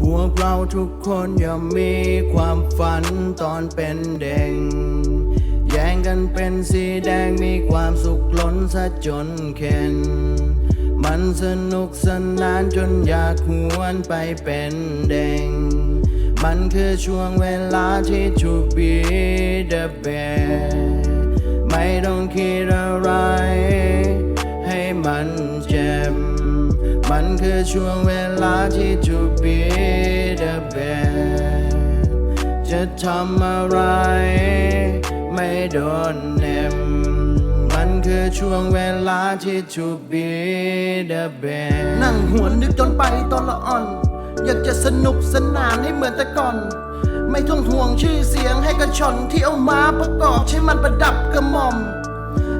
พวกเราทุกคนย่อมมีความฝันตอนเป็นเด็ก แย่งกันเป็นสีแดงมีความสุขล้นซะจนเข็น มันสนุกสนานจนอยากหวนไปเป็นเด็ก มันคือช่วงเวลาที่ to be the best ไม่ต้องคิดอะไร มันคือช่วงเวลาที่ to be the best จะทำอะไร ไม่โดนเน็มมันคือช่วงเวลาที่ to be the best นั่งหวนนึกจนไปตอนละอ่อน อยากจะสนุกสนานให้เหมือนแต่ก่อนไม่ต้องห่วงชื่อเสียงให้กระชอนที่เอามาประกอบใช้มันประดับกระหม่อม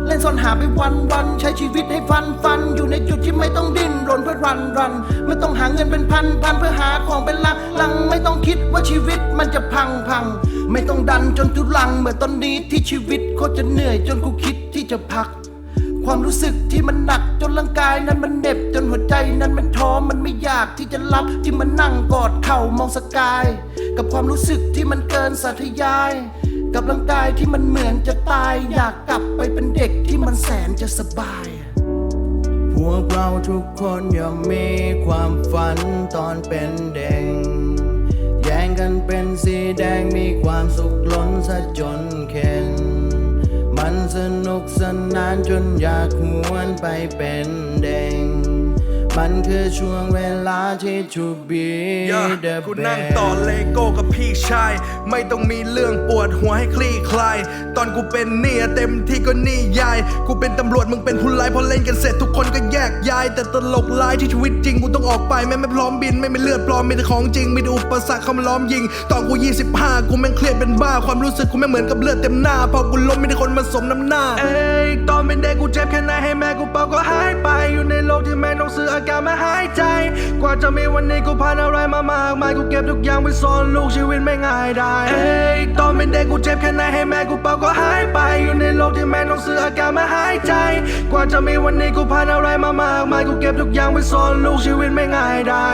เล่นซ่อนหาไปวันวันใช้ชีวิตให้ฟันฟัน อยู่ในจุดที่ไม่ต้องดิ้นรนเพื่อรันรัน ไม่ต้องหาเงินเป็นพันพันเพื่อหาของเป็นลักลัง ไม่ต้องคิดว่าชีวิตมันจะพังพัง ไม่ต้องดันจนทุลังเหมือนตอนนี้ที่ชีวิตโคตรจะเหนื่อยจนกูคิดที่จะพัก ความรู้สึกที่มันหนักจนร่างกายนั้นมันเหน็บจนหัวใจนั้นมันท้อมันไม่อยากที่จะรับที่มันนั่งกอดเข่ามองสกาย กับความรู้สึกที่มันเกินสาธยาย กับร่างกายที่มันเหมือนจะตาย อยากกลับไปเป็นเด็กที่มันแสนจะสบาย พวกเราทุกคนย่อมมีความฝันตอนเป็นเด็ก แย่งกันเป็นสีแดงมีความสุขล้นซะจนเข็นมันสนุกสนานจนอยากหวนไปเป็นเด็ก มันคือช่วงเวลาที่ to be ย่า the กูนั่งต่อ best เลโก้กับพี่ชาย ไม่ต้องมีเรื่องปวดหัวให้คลี่คลาย ตอนกูเป็นหนี่เต็มที่ก็หนี่ยาย กูเป็นตำรวจมึงเป็นผู้ร้ายพอเล่นกันเสร็จทุกคนก็แย กยายแต่ตลกร้ายที่ชีวิตจริงกูต้องออกไปแม่ไม่พร้อมบิน ไม่มีเลือดปลอมมีแต่ของจริงมีแต่อุปสรรคเข้ามาล้อมยิงตอนกู 25 กูแม่งเครียดเป็นบ้าความรู้สึกกูไม่งเหมือนกับเลือดเต็มหน้าพอกูล้มมีแต่คนมาสมน้ำหน้าเอ้ยตอนเป็นเด็กกูเจ็บแค่ไหนให้แม่กูเป่าก็หายไป อยู่ในโลกที่แม่ต้องซื้ออากาศมาหายใจ กว่าจะมีวันนี้กูผ่านอะไรมามากมายกูเก็บทุกอย่างไว้ซ่อนลูกชีวิตไม่ง่ายได้เอ้ยตอนเป็นเด็กกูเจ็บแค่ไหนให้แม่กูเป่าก็หายไป อยู่ในโลกที่แม่ต้องซื้ออากาศมาหาย กว่าจะมีวันนี้กูผ่านอะไรมามากมายกูเก็บทุกอย่างไว้ซ่อนลูกชีวิตไม่ง่ายได้